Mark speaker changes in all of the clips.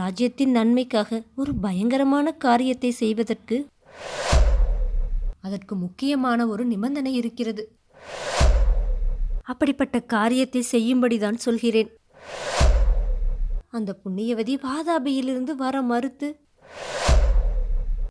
Speaker 1: ராஜ்யத்தின் நன்மைக்காக ஒரு பயங்கரமான காரியத்தை செய்வதற்கு அதற்கு முக்கியமான ஒரு நிபந்தனை இருக்கிறது. அப்படிப்பட்ட காரியத்தை செய்யும்படிதான் சொல்கிறேன். அந்த புண்ணியவதி வாதாபியிலிருந்து வர மறுத்து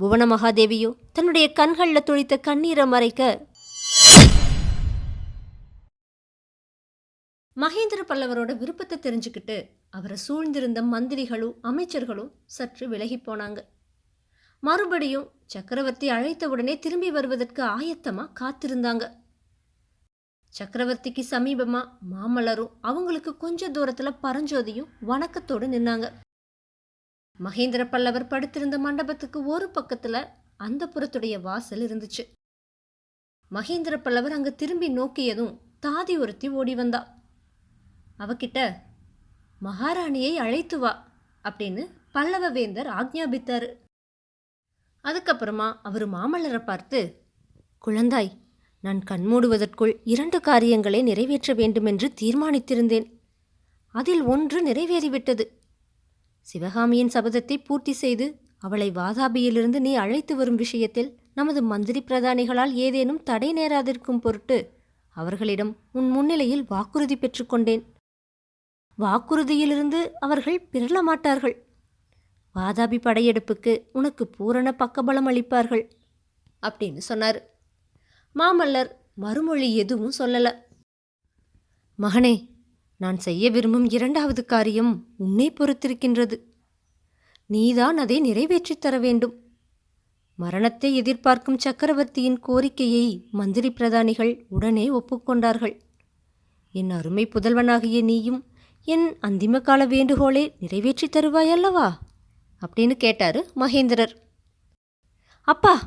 Speaker 1: புவன மகாதேவியோ தன்னுடைய கண்களில் துளித்த கண்ணீரை மறைக்க மகேந்திர பல்லவரோட விருப்பத்தை தெரிஞ்சுக்கிட்டு அவரை சூழ்ந்திருந்த மந்திரிகளும் அமைச்சர்களும் சற்று விலகி போனாங்க. மறுபடியும் சக்கரவர்த்தி அழைத்தவுடனே திரும்பி வருவதற்கு ஆயத்தமா காத்திருந்தாங்க. சக்கரவர்த்திக்கு சமீபமா மாமல்லரும் அவங்களுக்கு கொஞ்ச தூரத்துல பரஞ்சோதியும் வணக்கத்தோடு நின்னாங்க. மகேந்திர பல்லவர் படுத்திருந்த மண்டபத்துக்கு ஒரு பக்கத்துல அந்த புறத்துடைய வாசல் இருந்துச்சு. மகேந்திர பல்லவர் அங்க திரும்பி நோக்கியதும் தாதி ஒருத்தி ஓடி வந்தா. அவகிட்ட மகாராணியை அழைத்து வா அப்படின்னு பல்லவ வேந்தர் அதுக்கப்புறமா அவர் மாமல்லரை பார்த்து குழந்தாய் நான் கண்மூடுவதற்குள் இரண்டு காரியங்களை நிறைவேற்ற வேண்டுமென்று தீர்மானித்திருந்தேன். அதில் ஒன்று நிறைவேறிவிட்டது. சிவகாமியின் சபதத்தை பூர்த்தி செய்து அவளை வாதாபியிலிருந்து நீ அழைத்து வரும் விஷயத்தில் நமது மந்திரி பிரதானிகளால் ஏதேனும் தடை நேராதிருக்கும் பொருட்டு அவர்களிடம் உன் முன்னிலையில் வாக்குறுதி பெற்றுக்கொண்டேன். வாக்குறுதியிலிருந்து அவர்கள் பிறள மாட்டார்கள் வாதாபி படையெடுப்புக்கு உனக்கு பூரண பக்கபலம் அளிப்பார்கள் அப்படின்னு சொன்னார். மாமல்லர் மறுமொழி எதுவும் சொல்லலை. மகனே நான் செய்ய விரும்பும் இரண்டாவது காரியம் உன்னை பொறுத்திருக்கின்றது. நீதான் அதை நிறைவேற்றித் தர வேண்டும். மரணத்தை எதிர்பார்க்கும் சக்கரவர்த்தியின் கோரிக்கையை மந்திரி பிரதானிகள் உடனே ஒப்புக்கொண்டார்கள். என் அருமை புதல்வனாகிய நீயும் என் அந்திம கால வேண்டுகோளை நிறைவேற்றி தருவாய் அல்லவா? அப்படின்னு கேட்டார் மகேந்திரர். அப்பா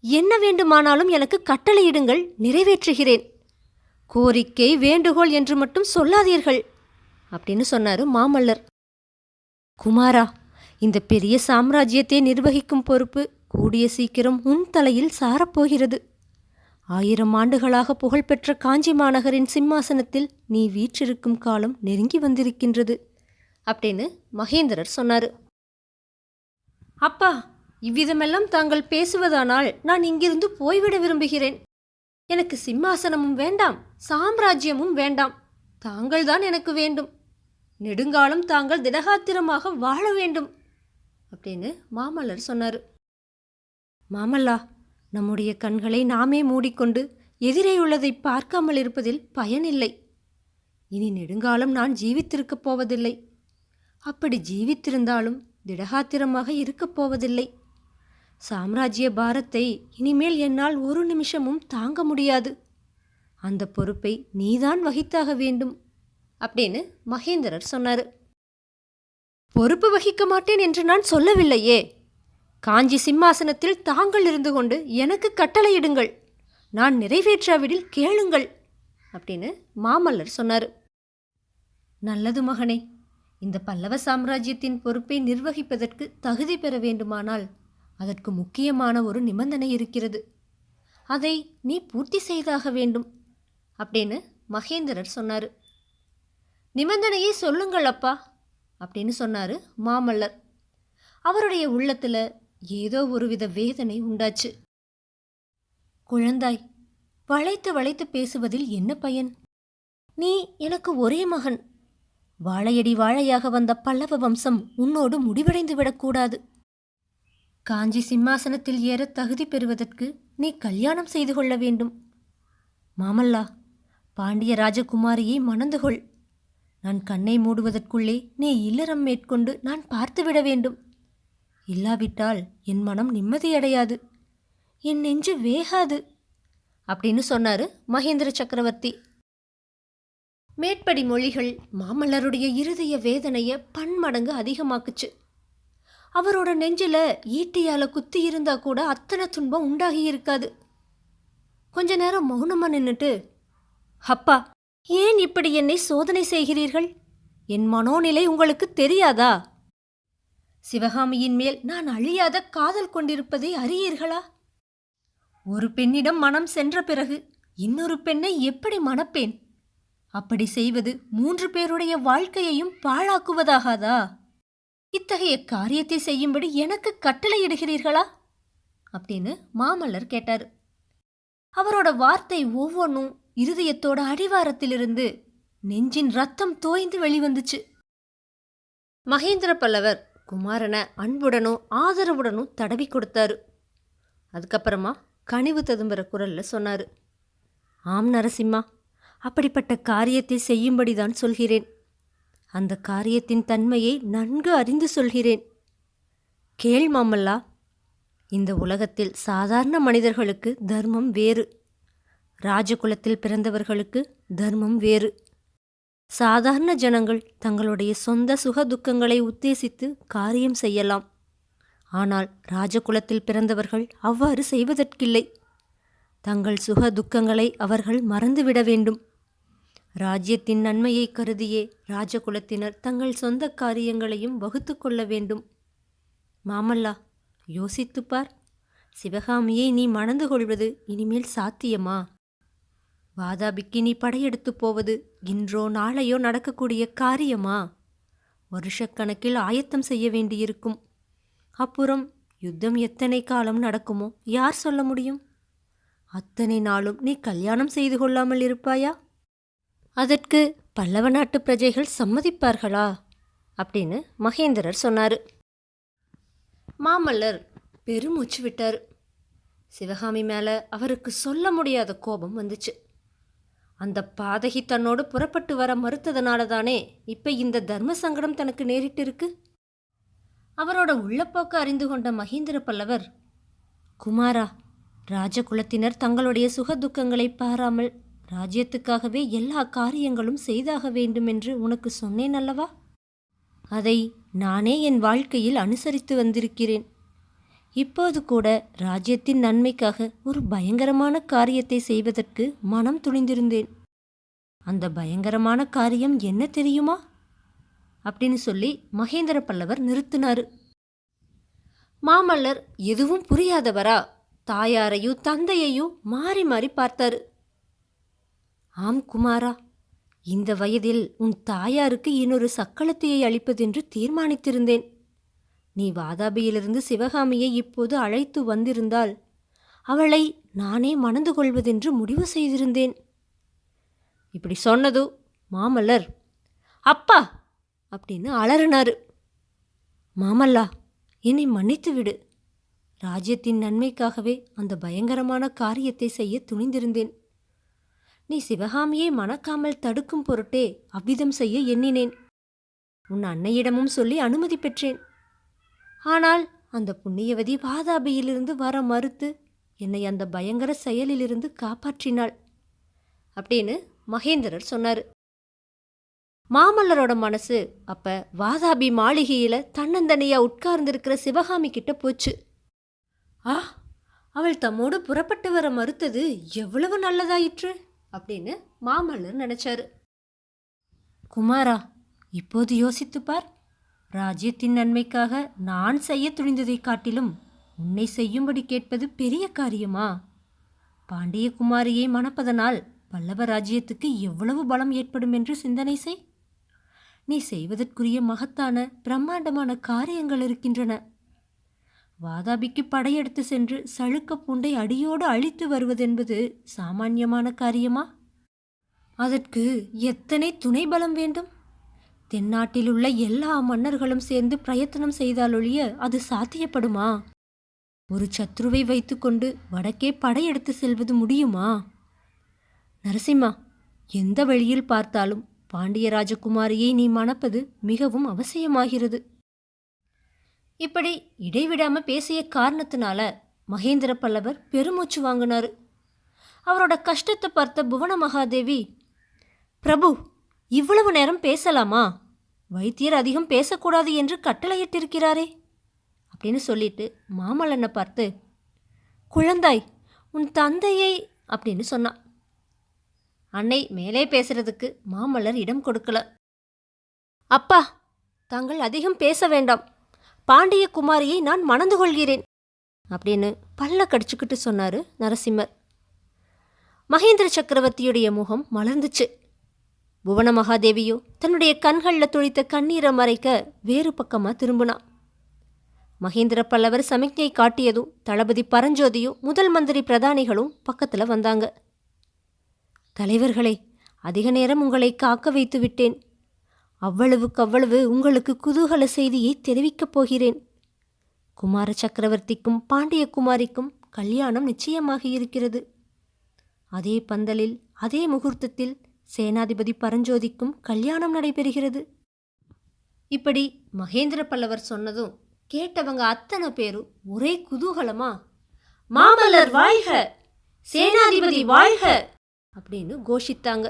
Speaker 1: என்ன வேண்டுமானாலும் எனக்கு கட்டளையிடுங்கள் நிறைவேற்றுகிறேன். கோரிக்கை வேண்டுகோள் என்று மட்டும் சொல்லாதீர்கள் அப்படின்னு சொன்னார் மாமல்லர். குமாரா இந்த பெரிய சாம்ராஜ்யத்தை நிர்வகிக்கும் பொறுப்பு கூடிய சீக்கிரம் உன் தலையில் சாரப்போகிறது. ஆயிரம் ஆண்டுகளாக புகழ்பெற்ற காஞ்சி மாநகரின் சிம்மாசனத்தில் நீ வீற்றிருக்கும் காலம் நெருங்கி வந்திருக்கின்றது அப்படின்னு மகேந்திரர் சொன்னார். அப்பா இவ்விதமெல்லாம் தாங்கள் பேசுவதானால் நான் இங்கிருந்து போய்விட விரும்புகிறேன். எனக்கு சிம்மாசனமும் வேண்டாம் சாம்ராஜ்யமும் வேண்டாம். தாங்கள்தான் எனக்கு வேண்டும். நெடுங்காலம் தாங்கள் திடகாத்திரமாக வாழ வேண்டும் அப்படின்னு மாமல்லர் சொன்னார். மாமல்லா நம்முடைய கண்களை நாமே மூடிக்கொண்டு எதிரே உள்ளதை பார்க்காமல் இருப்பதில் பயனில்லை. இனி நெடுங்காலம் நான் ஜீவித்திருக்கப் போவதில்லை. அப்படி ஜீவித்திருந்தாலும் திடகாத்திரமாக இருக்கப் போவதில்லை. சாம்ராஜ்ய பாரத்தை இனிமேல் என்னால் ஒரு நிமிஷமும் தாங்க முடியாது. அந்த பொறுப்பை நீதான் வகித்தாக வேண்டும் அப்படின்னு மகேந்திரர் சொன்னார். பொறுப்பு வகிக்க மாட்டேன் என்று நான் சொல்லவில்லையே. காஞ்சி சிம்மாசனத்தில் தாங்கள் இருந்து கொண்டு எனக்கு கட்டளையிடுங்கள். நான் நிறைவேற்றாவிடில் கேளுங்கள் அப்படின்னு மாமல்லர் சொன்னார். நல்லது மகனே இந்த பல்லவ சாம்ராஜ்யத்தின் பொறுப்பை நிர்வகிப்பதற்கு தகுதி பெற வேண்டுமானால் அதற்கு முக்கியமான ஒரு நிபந்தனை இருக்கிறது. அதை நீ பூர்த்தி செய்தாக வேண்டும் அப்படின்னு மகேந்திரர் சொன்னார். நிபந்தனையை சொல்லுங்கள் அப்பா அப்படின்னு சொன்னார் மாமல்லர். அவருடைய உள்ளத்தில் ஏதோ ஒருவித வேதனை உண்டாச்சு. குழந்தாய் வளைத்து வளைத்து பேசுவதில் என்ன பயன்? நீ எனக்கு ஒரே மகன். வாழையடி வாழையாக வந்த பல்லவ வம்சம் உன்னோடு முடிவடைந்து விடக்கூடாது காஞ்சி சிம்மாசனத்தில் ஏற தகுதி பெறுவதற்கு நீ கல்யாணம் செய்து கொள்ள வேண்டும். மாமல்லா பாண்டிய ராஜகுமாரியை மணந்து கொள். நான் கண்ணை மூடுவதற்குள்ளே நீ இல்லறம் மேற்கொண்டு நான் பார்த்துவிட வேண்டும். இல்லாவிட்டால் என் மனம் நிம்மதியடையாது என் நெஞ்சு வேகாது. அப்படின்னு சொன்னாரு மகேந்திர சக்கரவர்த்தி. மேற்படி மொழிகள் மாமல்லருடைய இருதய வேதனையை பன்மடங்கு அதிகமாக்குச்சு. அவரோட நெஞ்சில் ஈட்டியால் குத்தி இருந்தா கூட அத்தனை துன்பம் உண்டாகி இருக்காது. கொஞ்ச நேரம் மௌனமாக நின்றுட்டு அப்பா ஏன் இப்படி என்னை சோதனை செய்கிறீர்கள்? என் மனோநிலை உங்களுக்கு தெரியாதா? சிவகாமியின் மேல் நான் அழியாத காதல் கொண்டிருப்பதை அறியீர்களா? ஒரு பெண்ணிடம் மனம் சென்ற பிறகு இன்னொரு பெண்ணை எப்படி மணப்பேன்? அப்படி செய்வது மூன்று பேருடைய வாழ்க்கையையும் பாழாக்குவதாகாதா? இத்தகைய காரியத்தை செய்யும்படி எனக்கு கட்டளையிடுகிறீர்களா? அப்படின்னு மாமல்லர் கேட்டார். அவரோட வார்த்தை ஒவ்வொன்றும் இருதயத்தோட அடிவாரத்திலிருந்து நெஞ்சின் ரத்தம் தோய்ந்து வெளிவந்துச்சு. மகேந்திர பல்லவர் குமாரனை அன்புடனும் ஆதரவுடனும் தடவி கொடுத்தாரு. அதுக்கப்புறமா கனிவு ததும்புற குரல்ல சொன்னாரு ஆம் நரசிம்மா அப்படிப்பட்ட காரியத்தை செய்யும்படிதான் சொல்கிறேன். அந்த காரியத்தின் தன்மையை நன்கு அறிந்து சொல்கிறேன். கேள் மாமல்லா இந்த உலகத்தில் சாதாரண மனிதர்களுக்கு தர்மம் வேறு. ராஜகுலத்தில் பிறந்தவர்களுக்கு தர்மம் வேறு. சாதாரண ஜனங்கள் தங்களுடைய சொந்த சுக துக்கங்களை உத்தேசித்து காரியம் செய்யலாம். ஆனால் ராஜகுலத்தில் பிறந்தவர்கள் அவ்வாறு செய்வதற்கில்லை. தங்கள் சுக துக்கங்களை அவர்கள் மறந்துவிட வேண்டும். ராஜ்யத்தின் நன்மையை கருதியே ராஜகுலத்தினர் தங்கள் சொந்த காரியங்களையும் வகுத்து கொள்ள வேண்டும். மாமல்லா யோசித்துப் பார். சிவகாமியை நீ மணந்து கொள்வது இனிமேல் சாத்தியமா? வாதாபிக்கு நீ படையெடுத்துப் போவது இன்றோ நாளையோ நடக்கக்கூடிய காரியமா? வருஷக்கணக்கில் ஆயத்தம் செய்ய வேண்டியிருக்கும். அப்புறம் யுத்தம் எத்தனை காலம் நடக்குமோ? யார் சொல்ல முடியும்? அத்தனை நாளும் நீ கல்யாணம் செய்து கொள்ளாமல் இருப்பாயா? அதற்கு பல்லவ நாட்டு பிரஜைகள் சம்மதிப்பார்களா? அப்படின்னு மகேந்திரர் சொன்னார். மாமல்லர் பெருமூச்சு விட்டார். சிவகாமி மேலே அவருக்கு சொல்ல முடியாத கோபம் வந்துச்சு. அந்த பாதகி தன்னோடு புறப்பட்டு வர மறுத்ததுனால தானே இப்போ இந்த தர்ம சங்கடம் தனக்கு நேரிட்டு இருக்கு அவரோட உள்ளப்போக்கு அறிந்து கொண்ட மகேந்திர பல்லவர் குமாரா ராஜகுலத்தினர் தங்களுடைய சுக துக்கங்களை பாராமல் ராஜ்யத்துக்காகவே எல்லா காரியங்களும் செய்தாக வேண்டும் என்று உனக்கு சொன்னேன் அல்லவா? அதை நானே என் வாழ்க்கையில் அனுசரித்து வந்திருக்கிறேன். இப்போது கூட ராஜ்யத்தின் நன்மைக்காக ஒரு பயங்கரமான காரியத்தை செய்வதற்கு மனம் துணிந்திருந்தேன். அந்த பயங்கரமான காரியம் என்ன தெரியுமா? அப்படின்னு சொல்லி மகேந்திர பல்லவர் நிறுத்தினாரு. மாமல்லர் எதுவும் புரியாதவரா? தாயாரையும் தந்தையையும் மாறி மாறி பார்த்தாரு. ஆம் குமாரா இந்த வயதில் உன் தாயாருக்கு இன்னொரு சக்களத்தையை அளிப்பதென்று தீர்மானித்திருந்தேன். நீ வாதாபியிலிருந்து சிவகாமியை இப்போது அழைத்து வந்திருந்தால் அவளை நானே மணந்து கொள்வதென்று முடிவு செய்திருந்தேன். இப்படி சொன்னது மாமல்லர். அப்பா! அப்படின்னு அலறினாரு. மாமல்லா என்னை மன்னித்து விடு. ராஜ்யத்தின் நன்மைக்காகவே அந்த பயங்கரமான காரியத்தை செய்ய துணிந்திருந்தேன். நீ சிவகாமியை மணக்காமல் தடுக்கும் பொருட்டே அவ்விதம் செய்ய எண்ணினேன். உன் அன்னையிடமும் சொல்லி அனுமதி பெற்றேன். ஆனால் அந்த புண்ணியவதி வாதாபியிலிருந்து வர மறுத்து என்னை அந்த பயங்கர செயலிலிருந்து காப்பாற்றினாள். அப்படின்னு மகேந்திரர் சொன்னார். மாமல்லரோட மனசு அப்ப வாதாபி மாளிகையில தன்னந்தனியா உட்கார்ந்திருக்கிற சிவகாமி கிட்ட போச்சு. ஆ அவள் தம்மோடு புறப்பட்டு வர மறுத்தது எவ்வளவு நல்லதாயிற்று? அப்படின்னு மாமல்லர் நினைச்சாரு. குமாரா இப்போது யோசித்துப் பார். ராஜ்யத்தின் நன்மைக்காக நான் செய்ய துணிந்ததைக் காட்டிலும் உன்னை செய்யும்படி கேட்பது பெரிய காரியமா? பாண்டியகுமாரியை மணப்பதனால் பல்லவ ராஜ்யத்துக்கு எவ்வளவு பலம் ஏற்படும் என்று சிந்தனை செய். நீ செய்வதற்குரிய மகத்தான பிரம்மாண்டமான காரியங்கள் இருக்கின்றன. வாதாபிக்கு படையெடுத்து சென்று சழுக்க பூண்டை அடியோடு அழித்து வருவதென்பது சாமானியமான காரியமா? அதற்கு எத்தனை துணை பலம் வேண்டும்? தென்னாட்டில் உள்ள எல்லா மன்னர்களும் சேர்ந்து பிரயத்தனம் செய்தாலொழிய அது சாத்தியப்படுமா? ஒரு சத்ருவை வைத்துக்கொண்டு வடக்கே படையெடுத்து செல்வது முடியுமா? நரசிம்மா எந்த வழியில் பார்த்தாலும் பாண்டிய ராஜகுமாரியை நீ மணப்பது மிகவும் அவசியமாகிறது. இப்படி இடைவிடாம பேசிய காரணத்தினால மகேந்திர பல்லவர் பெருமூச்சு வாங்கினார். அவரோட கஷ்டத்தை பார்த்த புவன மகாதேவி பிரபு இவ்வளவு நேரம் பேசலாமா? வைத்தியர் அதிகம் பேசக்கூடாது என்று கட்டளையிட்டிருக்கிறாரே. அப்படின்னு சொல்லிட்டு மாமல்லனை பார்த்து குழந்தாய் உன் தந்தையை அப்படின்னு சொன்னான். அன்னை மேலே பேசுறதுக்கு மாமல்லர் இடம் கொடுக்கல. அப்பா தாங்கள் அதிகம் பேச வேண்டாம். பாண்டிய குமாரியை நான் மணந்து கொள்கிறேன். அப்படின்னு பல்ல கடிச்சுக்கிட்டு சொன்னார் நரசிம்மர். மகேந்திர சக்கரவர்த்தியுடைய முகம் மலர்ந்துச்சு. புவன மகாதேவியோ தன்னுடைய கண்களில் துளித்த கண்ணீரை மறைக்க வேறு பக்கமாக திரும்பினான் மகேந்திர பல்லவர் சமிக்ஞை காட்டியதும் தளபதி பரஞ்சோதியும் முதல் மந்திரி பிரதானிகளும் பக்கத்தில் வந்தாங்க. தலைவர்களே அதிக நேரம் உங்களை காக்க வைத்து விட்டேன். அவ்வளவுக்கு அவ்வளவு உங்களுக்கு குதூகல செய்தியை தெரிவிக்கப் போகிறேன். குமார சக்கரவர்த்திக்கும் பாண்டிய குமாரிக்கும் கல்யாணம் நிச்சயமாகி இருக்கிறது. அதே பந்தலில் அதே முகூர்த்தத்தில் சேனாதிபதி பரஞ்சோதிக்கும் கல்யாணம் நடைபெறுகிறது. இப்படி மகேந்திர பல்லவர் சொன்னதும் கேட்டவங்க அத்தனை பேரும் ஒரே குதூகலமா மாமல்லர் வாழ்க! சேனாதிபதி வாழ்க! அப்படின்னு கோஷித்தாங்க.